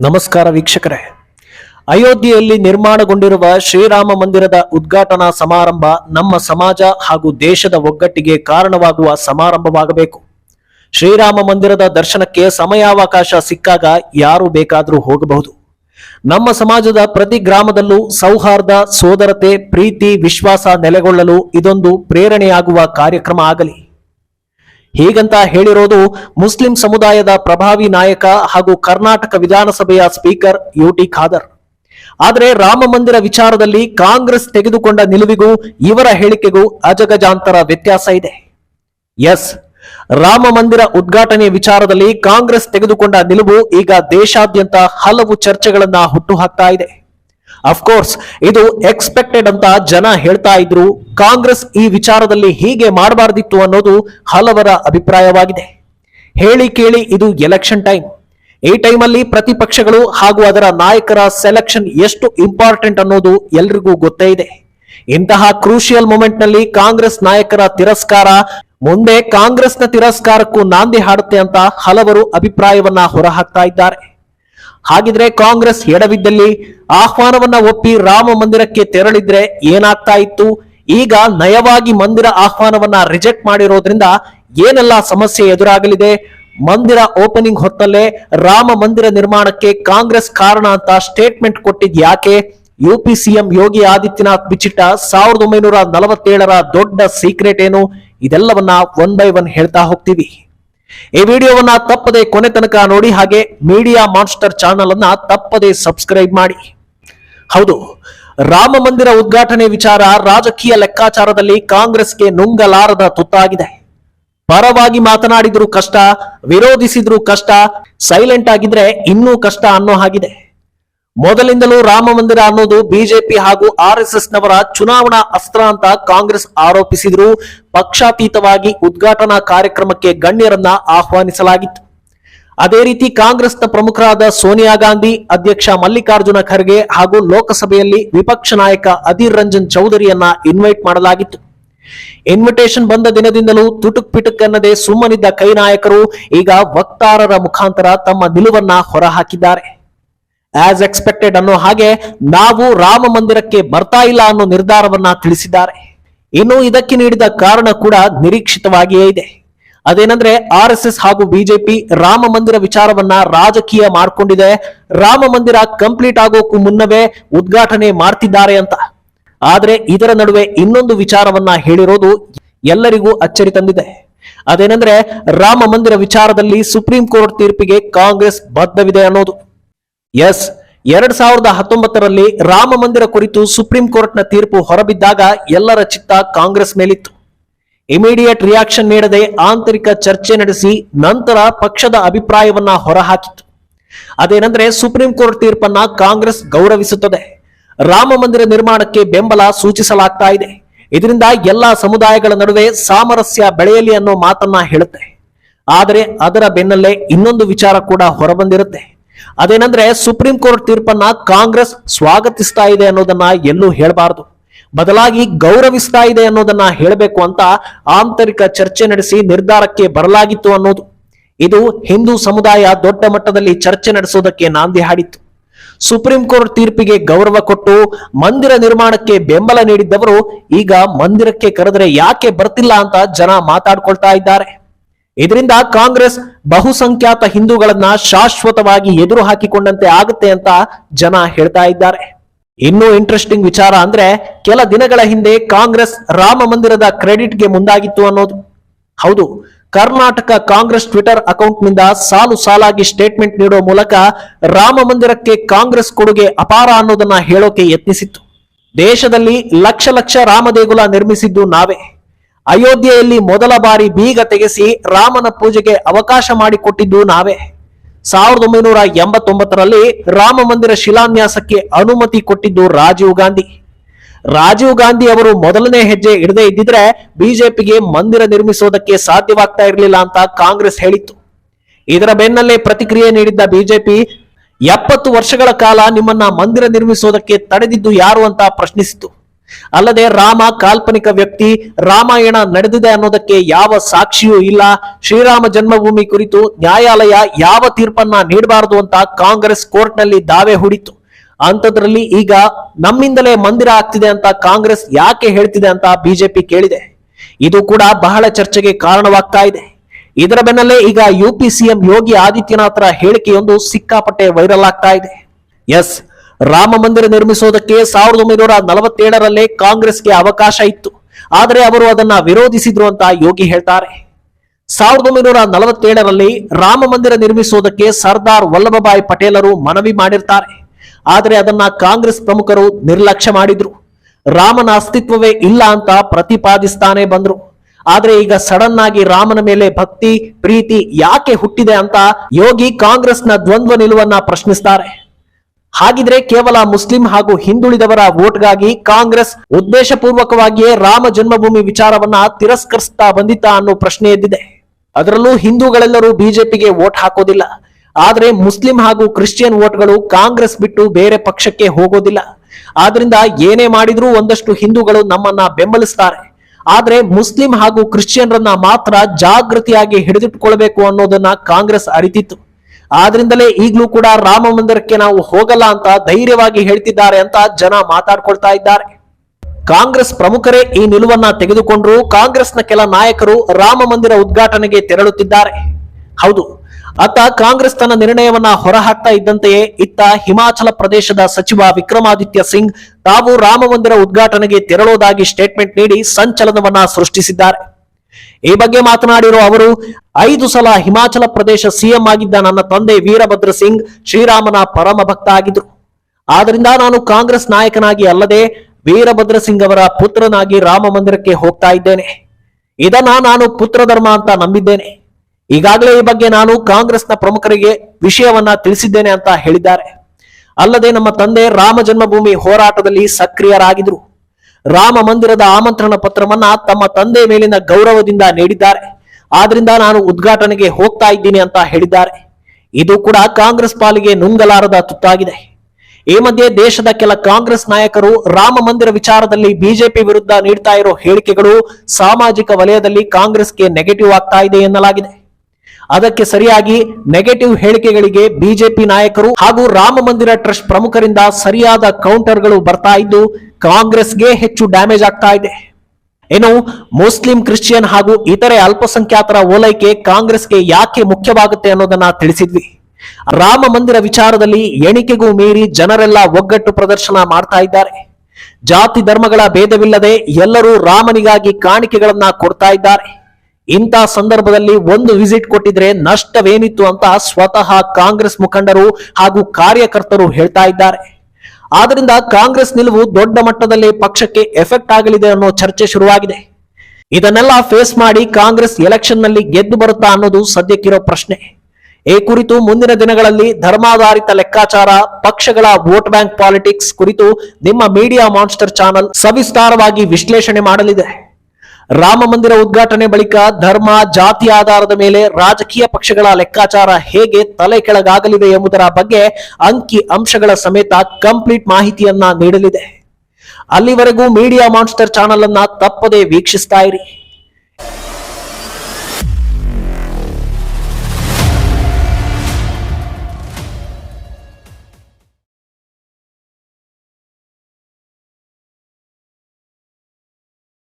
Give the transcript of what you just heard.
ನಮಸ್ಕಾರ ವೀಕ್ಷಕರೇ. ಅಯೋಧ್ಯೆಯಲ್ಲಿ ನಿರ್ಮಾಣಗೊಂಡಿರುವ ಶ್ರೀರಾಮ ಮಂದಿರದ ಉದ್ಘಾಟನಾ ಸಮಾರಂಭ ನಮ್ಮ ಸಮಾಜ ಹಾಗೂ ದೇಶದ ಒಗ್ಗಟ್ಟಿಗೆ ಕಾರಣವಾಗುವ ಸಮಾರಂಭವಾಗಬೇಕು. ಶ್ರೀರಾಮ ಮಂದಿರದ ದರ್ಶನಕ್ಕೆ ಸಮಯಾವಕಾಶ ಸಿಕ್ಕಾಗ ಯಾರು ಬೇಕಾದರೂ ಹೋಗಬಹುದು. ನಮ್ಮ ಸಮಾಜದ ಪ್ರತಿ ಗ್ರಾಮದಲ್ಲೂ ಸೌಹಾರ್ದ, ಸೋದರತೆ, ಪ್ರೀತಿ, ವಿಶ್ವಾಸ ನೆಲೆಗೊಳ್ಳಲು ಇದೊಂದು ಪ್ರೇರಣೆಯಾಗುವ ಕಾರ್ಯಕ್ರಮ ಆಗಲಿ. ಹೀಗಂತ ಹೇಳಿರೋದು ಮುಸ್ಲಿಂ ಸಮುದಾಯದ ಪ್ರಭಾವಿ ನಾಯಕ ಹಾಗೂ ಕರ್ನಾಟಕ ವಿಧಾನಸಭೆಯ ಸ್ಪೀಕರ್ ಯುಟಿ ಖಾದರ್. ಆದರೆ ರಾಮ ಮಂದಿರ ವಿಚಾರದಲ್ಲಿ ಕಾಂಗ್ರೆಸ್ ತೆಗೆದುಕೊಂಡ ನಿಲುವಿಗೂ ಇವರ ಹೇಳಿಕೆಗೂ ಅಜಗಜಾಂತರ ವ್ಯತ್ಯಾಸ ಇದೆ. ಎಸ್, ರಾಮ ಮಂದಿರ ಉದ್ಘಾಟನೆ ವಿಚಾರದಲ್ಲಿ ಕಾಂಗ್ರೆಸ್ ತೆಗೆದುಕೊಂಡ ನಿಲುವು ಈಗ ದೇಶಾದ್ಯಂತ ಹಲವು ಚರ್ಚೆಗಳನ್ನ ಹುಟ್ಟುಹಾಕ್ತಾ ಇದೆ. ಅಫ್ಕೋರ್ಸ್ ಇದು ಎಕ್ಸ್ಪೆಕ್ಟೆಡ್ ಅಂತ ಜನ ಹೇಳ್ತಾ ಇದ್ರು. ಕಾಂಗ್ರೆಸ್ ಈ ವಿಚಾರದಲ್ಲಿ ಹೀಗೆ ಮಾಡಬಾರ್ದಿತ್ತು ಅನ್ನೋದು ಹಲವರ ಅಭಿಪ್ರಾಯವಾಗಿದೆ. ಹೇಳಿ ಕೇಳಿ ಇದು ಎಲೆಕ್ಷನ್ ಟೈಮ್ ಈ ಟೈಮಲ್ಲಿ ಪ್ರತಿಪಕ್ಷಗಳು ಹಾಗೂ ಅದರ ನಾಯಕರ ಸೆಲೆಕ್ಷನ್ ಎಷ್ಟು ಇಂಪಾರ್ಟೆಂಟ್ ಅನ್ನೋದು ಎಲ್ರಿಗೂ ಗೊತ್ತೇ ಇದೆ. ಇಂತಹ ಕ್ರೂಷಿಯಲ್ ಮೂಮೆಂಟ್ನಲ್ಲಿ ಕಾಂಗ್ರೆಸ್ ನಾಯಕರ ತಿರಸ್ಕಾರ, ಮುಂದೆ ಕಾಂಗ್ರೆಸ್ನ ತಿರಸ್ಕಾರಕ್ಕೂ ನಾಂದಿ ಹಾಡುತ್ತೆ ಅಂತ ಹಲವರು ಅಭಿಪ್ರಾಯವನ್ನ ಹೊರಹಾಕ್ತಾ ಇದ್ದಾರೆ. ಹಾಗಿದ್ರೆ ಕಾಂಗ್ರೆಸ್ ಎಡವಿದ್ದಲ್ಲಿ ಆಹ್ವಾನವನ್ನ ಒಪ್ಪಿ ರಾಮ ಮಂದಿರಕ್ಕೆ ತೆರಳಿದ್ರೆ ಏನಾಗ್ತಾ ಇತ್ತು? ಈಗ ನಯವಾಗಿ ಮಂದಿರ ಆಹ್ವಾನವನ್ನ ರಿಜೆಕ್ಟ್ ಮಾಡಿರೋದ್ರಿಂದ ಏನೆಲ್ಲ ಸಮಸ್ಯೆ ಎದುರಾಗಲಿದೆ? ಮಂದಿರ ಓಪನಿಂಗ್ ಹೊತ್ತಲ್ಲೇ ರಾಮ ಮಂದಿರ ನಿರ್ಮಾಣಕ್ಕೆ ಕಾಂಗ್ರೆಸ್ ಕಾರಣ ಅಂತ ಸ್ಟೇಟ್ಮೆಂಟ್ ಕೊಟ್ಟಿದ್ ಯಾಕೆ? U P CM Yogi Adityanath ಬಿಚ್ಚಿಟ್ಟ ಸಾವಿರದ ಒಂಬೈನೂರ ನಲವತ್ತೇಳರ ದೊಡ್ಡ ಸೀಕ್ರೆಟ್ ಏನು? ಇದೆಲ್ಲವನ್ನ ಒನ್ ಬೈ ಒನ್ ಹೇಳ್ತಾ ಹೋಗ್ತೀವಿ. ಈ ವಿಡಿಯೋವನ್ನ ತಪ್ಪದೆ ಕೊನೆ ತನಕ ನೋಡಿ ಹಾಗೆ ಮೀಡಿಯಾ ಮಾನ್ಸ್ಟರ್ ಚಾನಲ್ ಅನ್ನ ತಪ್ಪದೆ ಸಬ್ಸ್ಕ್ರೈಬ್ ಮಾಡಿ. ಹೌದು, ರಾಮ ಮಂದಿರ ಉದ್ಘಾಟನೆ ವಿಚಾರ ರಾಜಕೀಯ ಲೆಕ್ಕಾಚಾರದಲ್ಲಿ ಕಾಂಗ್ರೆಸ್ಗೆ ನುಂಗಲಾರದ ತುತ್ತಾಗಿದೆ. ಪರವಾಗಿ ಮಾತನಾಡಿದ್ರು ಕಷ್ಟ, ವಿರೋಧಿಸಿದ್ರು ಕಷ್ಟ ಸೈಲೆಂಟ್ ಆಗಿದ್ರೆ ಇನ್ನೂ ಕಷ್ಟ ಅನ್ನೋ ಹಾಗಿದೆ. ಮೊದಲಿಂದಲೂ ರಾಮ ಮಂದಿರ ಅನ್ನೋದು ಬಿಜೆಪಿ ಹಾಗೂ ಆರ್ ಎಸ್ ಎಸ್ ನವರ ಚುನಾವಣಾ ಅಸ್ತ್ರ ಅಂತ ಕಾಂಗ್ರೆಸ್ ಆರೋಪಿಸಿದ್ರು. ಪಕ್ಷಾತೀತವಾಗಿ ಉದ್ಘಾಟನಾ ಕಾರ್ಯಕ್ರಮಕ್ಕೆ ಗಣ್ಯರನ್ನ ಆಹ್ವಾನಿಸಲಾಗಿತ್ತು. ಅದೇ ರೀತಿ ಕಾಂಗ್ರೆಸ್ನ ಪ್ರಮುಖರಾದ ಸೋನಿಯಾ ಗಾಂಧಿ, ಅಧ್ಯಕ್ಷ ಮಲ್ಲಿಕಾರ್ಜುನ ಖರ್ಗೆ ಹಾಗೂ ಲೋಕಸಭೆಯಲ್ಲಿ ವಿಪಕ್ಷ ನಾಯಕ ಅಧೀರ್ ರಂಜನ್ ಚೌಧರಿಯನ್ನ ಇನ್ವೈಟ್ ಮಾಡಲಾಗಿತ್ತು. ಇನ್ವಿಟೇಷನ್ ಬಂದ ದಿನದಿಂದಲೂ ತುಟುಕ್ ಪಿಟುಕ್ ಎನ್ನದೆ ಸುಮ್ಮನಿದ್ದ ಕೈ ನಾಯಕರು ಈಗ ವಕ್ತಾರರ ಮುಖಾಂತರ ತಮ್ಮ ನಿಲುವನ್ನ ಹೊರಹಾಕಿದ್ದಾರೆ. ಆಸ್ ಎಕ್ಸ್ಪೆಕ್ಟೆಡ್ ಅನ್ನೋ ಹಾಗೆ ನಾವು ರಾಮ ಮಂದಿರಕ್ಕೆ ಬರ್ತಾ ಇಲ್ಲ ಅನ್ನೋ ನಿರ್ಧಾರವನ್ನ ತಿಳಿಸಿದ್ದಾರೆ. ಇನ್ನು ಇದಕ್ಕೆ ನೀಡಿದ ಕಾರಣ ಕೂಡ ನಿರೀಕ್ಷಿತವಾಗಿಯೇ ಇದೆ. ಅದೇನಂದ್ರೆ ಆರ್ ಎಸ್ ಎಸ್ ಹಾಗೂ ಬಿಜೆಪಿ ರಾಮ ಮಂದಿರ ವಿಚಾರವನ್ನ ರಾಜಕೀಯ ಮಾಡ್ಕೊಂಡಿದೆ. ರಾಮ ಮಂದಿರ ಕಂಪ್ಲೀಟ್ ಆಗೋಕ್ಕೂ ಮುನ್ನವೇ ಉದ್ಘಾಟನೆ ಮಾಡ್ತಿದ್ದಾರೆ ಅಂತ. ಆದ್ರೆ ಇದರ ನಡುವೆ ಇನ್ನೊಂದು ವಿಚಾರವನ್ನ ಹೇಳಿರೋದು ಎಲ್ಲರಿಗೂ ಅಚ್ಚರಿ ತಂದಿದೆ. ಅದೇನಂದ್ರೆ ರಾಮ ಮಂದಿರ ವಿಚಾರದಲ್ಲಿ ಸುಪ್ರೀಂ ಕೋರ್ಟ್ ತೀರ್ಪಿಗೆ ಕಾಂಗ್ರೆಸ್ ಬದ್ಧವಿದೆ ಅನ್ನೋದು. ಎಸ್, ಎರಡ್ ಸಾವಿರದ ಹತ್ತೊಂಬತ್ತರಲ್ಲಿ ರಾಮ ಮಂದಿರ ಕುರಿತು ಸುಪ್ರೀಂ ಕೋರ್ಟ್ನ ತೀರ್ಪು ಹೊರಬಿದ್ದಾಗ ಎಲ್ಲರ ಚಿತ್ತ ಕಾಂಗ್ರೆಸ್ ಮೇಲಿತ್ತು. ಇಮಿಡಿಯೇಟ್ ರಿಯಾಕ್ಷನ್ ನೀಡದೆ ಆಂತರಿಕ ಚರ್ಚೆ ನಡೆಸಿ ನಂತರ ಪಕ್ಷದ ಅಭಿಪ್ರಾಯವನ್ನ ಹೊರಹಾಕಿತ್ತು. ಅದೇನೆಂದ್ರೆ ಸುಪ್ರೀಂ ಕೋರ್ಟ್ ತೀರ್ಪನ್ನ ಕಾಂಗ್ರೆಸ್ ಗೌರವಿಸುತ್ತದೆ. ರಾಮ ಮಂದಿರ ನಿರ್ಮಾಣಕ್ಕೆ ಬೆಂಬಲ ಸೂಚಿಸಲಾಗ್ತಾ ಇದೆ. ಇದರಿಂದ ಎಲ್ಲಾ ಸಮುದಾಯಗಳ ನಡುವೆ ಸಾಮರಸ್ಯ ಬೆಳೆಯಲಿ ಅನ್ನೋ ಮಾತನ್ನ ಹೇಳುತ್ತೆ. ಆದರೆ ಅದರ ಬೆನ್ನಲ್ಲೇ ಇನ್ನೊಂದು ವಿಚಾರ ಕೂಡ ಹೊರಬಂದಿರುತ್ತೆ. ಅದೇನಂದ್ರೆ ಸುಪ್ರೀಂ ಕೋರ್ಟ್ ತೀರ್ಪನ್ನ ಕಾಂಗ್ರೆಸ್ ಸ್ವಾಗತಿಸ್ತಾ ಇದೆ ಅನ್ನೋದನ್ನ ಎಲ್ಲೂ ಹೇಳಬಾರದು. ಬದಲಾಗಿ ಗೌರವಿಸ್ತಾ ಇದೆ ಅನ್ನೋದನ್ನ ಹೇಳಬೇಕು ಅಂತ ಆಂತರಿಕ ಚರ್ಚೆ ನಡೆಸಿ ನಿರ್ಧಾರಕ್ಕೆ ಬರಲಾಗಿತ್ತು ಅನ್ನೋದು. ಇದು ಹಿಂದೂ ಸಮುದಾಯ ದೊಡ್ಡ ಮಟ್ಟದಲ್ಲಿ ಚರ್ಚೆ ನಡೆಸೋದಕ್ಕೆ ನಾಂದಿ ಹಾಡಿತ್ತು. ಸುಪ್ರೀಂ ಕೋರ್ಟ್ ತೀರ್ಪಿಗೆ ಗೌರವ ಕೊಟ್ಟು ಮಂದಿರ ನಿರ್ಮಾಣಕ್ಕೆ ಬೆಂಬಲ ನೀಡಿದ್ದವರು ಈಗ ಮಂದಿರಕ್ಕೆ ಕರೆದರೆ ಯಾಕೆ ಬರ್ತಿಲ್ಲ ಅಂತ ಜನ ಮಾತಾಡ್ಕೊಳ್ತಾ ಇದ್ದಾರೆ. ಇದರಿಂದ ಕಾಂಗ್ರೆಸ್ ಬಹುಸಂಖ್ಯಾತ ಹಿಂದೂಗಳನ್ನ ಶಾಶ್ವತವಾಗಿ ಎದುರು ಹಾಕಿಕೊಂಡಂತೆ ಆಗುತ್ತೆ ಅಂತ ಜನ ಹೇಳ್ತಾ ಇದ್ದಾರೆ. ಇನ್ನೂ ಇಂಟ್ರೆಸ್ಟಿಂಗ್ ವಿಚಾರ ಅಂದ್ರೆ ಕೆಲ ದಿನಗಳ ಹಿಂದೆ ಕಾಂಗ್ರೆಸ್ ರಾಮ ಮಂದಿರದ ಕ್ರೆಡಿಟ್ಗೆ ಮುಂದಾಗಿತ್ತು ಅನ್ನೋದು. ಹೌದು, ಕರ್ನಾಟಕ ಕಾಂಗ್ರೆಸ್ ಟ್ವಿಟರ್ ಅಕೌಂಟ್ನಿಂದ ಸಾಲು ಸಾಲಾಗಿ ಸ್ಟೇಟ್ಮೆಂಟ್ ನೀಡೋ ಮೂಲಕ ರಾಮ ಮಂದಿರಕ್ಕೆ ಕಾಂಗ್ರೆಸ್ ಕೊಡುಗೆ ಅಪಾರ ಅನ್ನೋದನ್ನ ಹೇಳೋಕೆ ಯತ್ನಿಸಿತ್ತು. ದೇಶದಲ್ಲಿ ಲಕ್ಷ ಲಕ್ಷ ರಾಮ ದೇಗುಲ ನಿರ್ಮಿಸಿದ್ದು ನಾವೇ. ಅಯೋಧ್ಯೆಯಲ್ಲಿ ಮೊದಲ ಬಾರಿ ಬೀಗ ತೆಗೆಸಿ ರಾಮನ ಪೂಜೆಗೆ ಅವಕಾಶ ಮಾಡಿಕೊಟ್ಟಿದ್ದು ನಾವೇ. ಸಾವಿರದ ಒಂಬೈನೂರ ಎಂಬತ್ತೊಂಬತ್ತರಲ್ಲಿ ರಾಮ ಮಂದಿರ ಶಿಲಾನ್ಯಾಸಕ್ಕೆ ಅನುಮತಿ ಕೊಟ್ಟಿದ್ದು ರಾಜೀವ್ ಗಾಂಧಿ. ರಾಜೀವ್ ಗಾಂಧಿ ಅವರು ಮೊದಲನೇ ಹೆಜ್ಜೆ ಇಡದೇ ಇದ್ದಿದ್ರೆ ಬಿಜೆಪಿಗೆ ಮಂದಿರ ನಿರ್ಮಿಸೋದಕ್ಕೆ ಸಾಧ್ಯವಾಗ್ತಾ ಇರಲಿಲ್ಲ ಅಂತ ಕಾಂಗ್ರೆಸ್ ಹೇಳಿತ್ತು. ಇದರ ಬೆನ್ನಲ್ಲೇ ಪ್ರತಿಕ್ರಿಯೆ ನೀಡಿದ್ದ ಬಿಜೆಪಿ, ಎಪ್ಪತ್ತು ವರ್ಷಗಳ ಕಾಲ ನಿಮ್ಮನ್ನ ಮಂದಿರ ನಿರ್ಮಿಸೋದಕ್ಕೆ ತಡೆದಿದ್ದು ಯಾರು ಅಂತ ಪ್ರಶ್ನಿಸಿತು ಅಲ್ಲದೆ ರಾಮ ಕಾಲ್ಪನಿಕ ವ್ಯಕ್ತಿ ರಾಮಾಯಣ ನಡೆದಿದೆ ಅನ್ನೋದಕ್ಕೆ ಯಾವ ಸಾಕ್ಷಿಯೂ ಇಲ್ಲ. ಶ್ರೀರಾಮ ಜನ್ಮಭೂಮಿ ಕುರಿತು ನ್ಯಾಯಾಲಯ ಯಾವ ತೀರ್ಪನ್ನ ನೀಡಬಾರದು ಅಂತ ಕಾಂಗ್ರೆಸ್ ಕೋರ್ಟ್ನಲ್ಲಿ ದಾವೆ ಹೂಡಿತು ಅಂಥದ್ರಲ್ಲಿ ಈಗ ನಮ್ಮಿಂದಲೇ ಮಂದಿರ ಆಗ್ತಿದೆ ಅಂತ ಕಾಂಗ್ರೆಸ್ ಯಾಕೆ ಹೇಳ್ತಿದೆ ಅಂತ ಬಿಜೆಪಿ ಕೇಳಿದೆ. ಇದು ಕೂಡ ಬಹಳ ಚರ್ಚೆಗೆ ಕಾರಣವಾಗ್ತಾ ಇದೆ. ಇದರ ಬೆನ್ನಲ್ಲೇ ಈಗ ಯುಪಿ ಸಿಎಂ ಯೋಗಿ ಆದಿತ್ಯನಾಥರ ಹೇಳಿಕೆಯೊಂದು ಸಿಕ್ಕಾಪಟ್ಟೆ ವೈರಲ್ ಆಗ್ತಾ ಇದೆ. ಎಸ್ ರಾಮ ಮಂದಿರ ನಿರ್ಮಿಸೋದಕ್ಕೆ ಸಾವಿರದ ಒಂಬೈನೂರ ನಲವತ್ತೇಳರಲ್ಲೇ ಕಾಂಗ್ರೆಸ್ಗೆ ಅವಕಾಶ ಇತ್ತು. ಆದರೆ ಅವರು ಅದನ್ನ ವಿರೋಧಿಸಿದ್ರು ಅಂತ ಯೋಗಿ ಹೇಳ್ತಾರೆ. ಸಾವಿರದ ಒಂಬೈನೂರ ನಲವತ್ತೇಳರಲ್ಲಿ ರಾಮ ಮಂದಿರ ನಿರ್ಮಿಸುವುದಕ್ಕೆ ಸರ್ದಾರ್ ವಲ್ಲಭಭಾಯಿ ಪಟೇಲರು ಮನವಿ ಮಾಡಿರ್ತಾರೆ. ಆದರೆ ಅದನ್ನ ಕಾಂಗ್ರೆಸ್ ಪ್ರಮುಖರು ನಿರ್ಲಕ್ಷ್ಯ ಮಾಡಿದ್ರು. ರಾಮನ ಅಸ್ತಿತ್ವವೇ ಇಲ್ಲ ಅಂತ ಪ್ರತಿಪಾದಿಸ್ತಾನೆ ಬಂದ್ರು. ಆದ್ರೆ ಈಗ ಸಡನ್ ಆಗಿ ರಾಮನ ಮೇಲೆ ಭಕ್ತಿ, ಪ್ರೀತಿ ಯಾಕೆ ಹುಟ್ಟಿದೆ ಅಂತ ಯೋಗಿ ಕಾಂಗ್ರೆಸ್ನ ದ್ವಂದ್ವ ನಿಲುವನ್ನ ಪ್ರಶ್ನಿಸ್ತಾರೆ. ಹಾಗಿದ್ರೆ ಕೇವಲ ಮುಸ್ಲಿಂ ಹಾಗೂ ಹಿಂದುಳಿದವರ ವೋಟ್ಗಾಗಿ ಕಾಂಗ್ರೆಸ್ ಉದ್ದೇಶಪೂರ್ವಕವಾಗಿಯೇ ರಾಮ ಜನ್ಮಭೂಮಿ ವಿಚಾರವನ್ನ ತಿರಸ್ಕರಿಸ್ತಾ ಬಂದಿತ್ತ ಅನ್ನೋ ಪ್ರಶ್ನೆ ಎದ್ದಿದೆ. ಅದರಲ್ಲೂ ಹಿಂದೂಗಳೆಲ್ಲರೂ ಬಿಜೆಪಿಗೆ ವೋಟ್ ಹಾಕೋದಿಲ್ಲ. ಆದ್ರೆ ಮುಸ್ಲಿಂ ಹಾಗೂ ಕ್ರಿಶ್ಚಿಯನ್ ವೋಟ್ಗಳು ಕಾಂಗ್ರೆಸ್ ಬಿಟ್ಟು ಬೇರೆ ಪಕ್ಷಕ್ಕೆ ಹೋಗೋದಿಲ್ಲ. ಆದ್ರಿಂದ ಏನೇ ಮಾಡಿದ್ರೂ ಒಂದಷ್ಟು ಹಿಂದೂಗಳು ನಮ್ಮನ್ನ ಬೆಂಬಲಿಸ್ತಾರೆ. ಆದ್ರೆ ಮುಸ್ಲಿಂ ಹಾಗೂ ಕ್ರಿಶ್ಚಿಯನ್ರನ್ನ ಮಾತ್ರ ಜಾಗೃತಿಯಾಗಿ ಹಿಡಿದಿಟ್ಟುಕೊಳ್ಬೇಕು ಅನ್ನೋದನ್ನ ಕಾಂಗ್ರೆಸ್ ಅರಿತಿತ್ತು. ಆದ್ರಿಂದಲೇ ಈಗ್ಲೂ ಕೂಡ ರಾಮ ಮಂದಿರಕ್ಕೆ ನಾವು ಹೋಗಲ್ಲ ಅಂತ ಧೈರ್ಯವಾಗಿ ಹೇಳ್ತಿದ್ದಾರೆ ಅಂತ ಜನ ಮಾತಾಡ್ಕೊಳ್ತಾ ಇದ್ದಾರೆ. ಕಾಂಗ್ರೆಸ್ ಪ್ರಮುಖರೇ ಈ ನಿಲುವನ್ನ ತೆಗೆದುಕೊಂಡ್ರು. ಕಾಂಗ್ರೆಸ್ನ ಕೆಲ ನಾಯಕರು ರಾಮ ಮಂದಿರ ಉದ್ಘಾಟನೆಗೆ ತೆರಳುತ್ತಿದ್ದಾರೆ. ಹೌದು, ಅತ್ತ ಕಾಂಗ್ರೆಸ್ ತನ್ನ ನಿರ್ಣಯವನ್ನ ಹೊರಹಾಕ್ತಾ ಇದ್ದಂತೆಯೇ ಇತ್ತ ಹಿಮಾಚಲ ಪ್ರದೇಶದ ಸಚಿವ ವಿಕ್ರಮಾದಿತ್ಯ ಸಿಂಗ್ ತಾವು ರಾಮ ಮಂದಿರ ಉದ್ಘಾಟನೆಗೆ ತೆರಳೋದಾಗಿ ಸ್ಟೇಟ್ಮೆಂಟ್ ನೀಡಿ ಸಂಚಲನವನ್ನ ಸೃಷ್ಟಿಸಿದ್ದಾರೆ. ಈ ಬಗ್ಗೆ ಮಾತನಾಡಿರೋ ಅವರು, ಐದು ಸಲ ಹಿಮಾಚಲ ಪ್ರದೇಶ ಸಿಎಂ ಆಗಿದ್ದ ನನ್ನ ತಂದೆ ವೀರಭದ್ರ ಸಿಂಗ್ ಶ್ರೀರಾಮನ ಪರಮ ಭಕ್ತ ಆಗಿದ್ರು. ಆದ್ರಿಂದ ನಾನು ಕಾಂಗ್ರೆಸ್ ನಾಯಕನಾಗಿ ಅಲ್ಲದೆ ವೀರಭದ್ರ ಸಿಂಗ್ ಅವರ ಪುತ್ರನಾಗಿ ರಾಮ ಮಂದಿರಕ್ಕೆ ಹೋಗ್ತಾ ಇದ್ದೇನೆ. ಇದನ್ನ ನಾನು ಪುತ್ರ ಧರ್ಮ ಅಂತ ನಂಬಿದ್ದೇನೆ. ಈಗಾಗಲೇ ಈ ಬಗ್ಗೆ ನಾನು ಕಾಂಗ್ರೆಸ್ನ ಪ್ರಮುಖರಿಗೆ ವಿಷಯವನ್ನ ತಿಳಿಸಿದ್ದೇನೆ ಅಂತ ಹೇಳಿದ್ದಾರೆ. ಅಲ್ಲದೆ ನಮ್ಮ ತಂದೆ ರಾಮ ಜನ್ಮಭೂಮಿ ಹೋರಾಟದಲ್ಲಿ ಸಕ್ರಿಯರಾಗಿದ್ರು. ರಾಮ ಮಂದಿರದ ಆಮಂತ್ರಣ ಪತ್ರವನ್ನ ತಮ್ಮ ತಂದೆ ಮೇಲಿನ ಗೌರವದಿಂದ ನೀಡಿದ್ದಾರೆ. ಆದ್ರಿಂದ ನಾನು ಉದ್ಘಾಟನೆಗೆ ಹೋಗ್ತಾ ಇದ್ದೀನಿ ಅಂತ ಹೇಳಿದ್ದಾರೆ. ಇದು ಕೂಡ ಕಾಂಗ್ರೆಸ್ ಪಾಲಿಗೆ ನುಂಗಲಾರದ ತುತ್ತಾಗಿದೆ. ಈ ಮಧ್ಯೆ ದೇಶದ ಕೆಲ ಕಾಂಗ್ರೆಸ್ ನಾಯಕರು ರಾಮ ಮಂದಿರ ವಿಚಾರದಲ್ಲಿ ಬಿಜೆಪಿ ವಿರುದ್ಧ ನೀಡ್ತಾ ಇರೋ ಹೇಳಿಕೆಗಳು ಸಾಮಾಜಿಕ ವಲಯದಲ್ಲಿ ಕಾಂಗ್ರೆಸ್ಗೆ ನೆಗೆಟಿವ್ ಆಗ್ತಾ ಇದೆ ಎನ್ನಲಾಗಿದೆ. ಅದಕ್ಕೆ ಸರಿಯಾಗಿ ನೆಗೆಟಿವ್ ಹೇಳಿಕೆಗಳಿಗೆ ಬಿಜೆಪಿ ನಾಯಕರು ಹಾಗೂ ರಾಮ ಮಂದಿರ ಟ್ರಸ್ಟ್ ಪ್ರಮುಖರಿಂದ ಸರಿಯಾದ ಕೌಂಟರ್ಗಳು ಬರ್ತಾ ಇದ್ದು ಕಾಂಗ್ರೆಸ್ಗೆ ಹೆಚ್ಚು ಡ್ಯಾಮೇಜ್ ಆಗ್ತಾ ಇದೆ. ಏನು ಮುಸ್ಲಿಂ, ಕ್ರಿಶ್ಚಿಯನ್ ಹಾಗೂ ಇತರೆ ಅಲ್ಪಸಂಖ್ಯಾತರ ಓಲೈಕೆ ಕಾಂಗ್ರೆಸ್ಗೆ ಯಾಕೆ ಮುಖ್ಯವಾಗುತ್ತೆ ಅನ್ನೋದನ್ನ ತಿಳಿಸಿದ್ವಿ. ರಾಮ ಮಂದಿರ ವಿಚಾರದಲ್ಲಿ ಎಣಿಕೆಗೂ ಮೀರಿ ಜನರೆಲ್ಲ ಒಗ್ಗಟ್ಟು ಪ್ರದರ್ಶನ ಮಾಡ್ತಾ ಇದ್ದಾರೆ. ಜಾತಿ ಧರ್ಮಗಳ ಭೇದವಿಲ್ಲದೆ ಎಲ್ಲರೂ ರಾಮನಿಗಾಗಿ ಕಾಣಿಕೆಗಳನ್ನ ಕೊಡ್ತಾ ಇದ್ದಾರೆ. ಇಂಥ ಸಂದರ್ಭದಲ್ಲಿ ಒಂದು ವಿಸಿಟ್ ಕೊಟ್ಟಿದ್ರೆ ನಷ್ಟವೇನಿತ್ತು ಅಂತ ಸ್ವತಃ ಕಾಂಗ್ರೆಸ್ ಮುಖಂಡರು ಹಾಗೂ ಕಾರ್ಯಕರ್ತರು ಹೇಳ್ತಾ ಇದ್ದಾರೆ. ಆದ್ರಿಂದ ಕಾಂಗ್ರೆಸ್ ನಿಲುವು ದೊಡ್ಡ ಮಟ್ಟದಲ್ಲಿ ಪಕ್ಷಕ್ಕೆ ಎಫೆಕ್ಟ್ ಆಗಲಿದೆ ಅನ್ನೋ ಚರ್ಚೆ ಶುರುವಾಗಿದೆ. ಇದನ್ನೆಲ್ಲ ಫೇಸ್ ಮಾಡಿ ಕಾಂಗ್ರೆಸ್ ಎಲೆಕ್ಷನ್ನಲ್ಲಿ ಗೆದ್ದು ಬರುತ್ತಾ ಅನ್ನೋದು ಸದ್ಯಕ್ಕಿರೋ ಪ್ರಶ್ನೆ. ಈ ಕುರಿತು ಮುಂದಿನ ದಿನಗಳಲ್ಲಿ ಧರ್ಮಾಧಾರಿತ ಲೆಕ್ಕಾಚಾರ, ಪಕ್ಷಗಳ ವೋಟ್ ಬ್ಯಾಂಕ್ ಪಾಲಿಟಿಕ್ಸ್ ಕುರಿತು ನಿಮ್ಮ ಮೀಡಿಯಾ ಮಾನ್ಸ್ಟರ್ ಚಾನಲ್ ಸವಿಸ್ತಾರವಾಗಿ ವಿಶ್ಲೇಷಣೆ ಮಾಡಲಿದೆ. ರಾಮ ಮಂದಿರ ಉದ್ಘಾಟನೆ ಬಳಿಕ ಧರ್ಮ, ಜಾತಿ ಆಧಾರದ ಮೇಲೆ ರಾಜಕೀಯ ಪಕ್ಷಗಳ ಲೆಕ್ಕಾಚಾರ ಹೇಗೆ ತಲೆ ಕೆಳಗಾಗಲಿದೆ ಎಂಬುದರ ಬಗ್ಗೆ ಅಂಕಿ ಅಂಶಗಳ ಸಮೇತ ಕಂಪ್ಲೀಟ್ ಮಾಹಿತಿಯನ್ನ ನೀಡಲಿದೆ. ಅಲ್ಲಿವರೆಗೂ ಮೀಡಿಯಾ ಮಾನ್ಸ್ಟರ್ ಚಾನಲ್ ಅನ್ನ ತಪ್ಪದೆ ವೀಕ್ಷಿಸ್ತಾ ಇರಿ.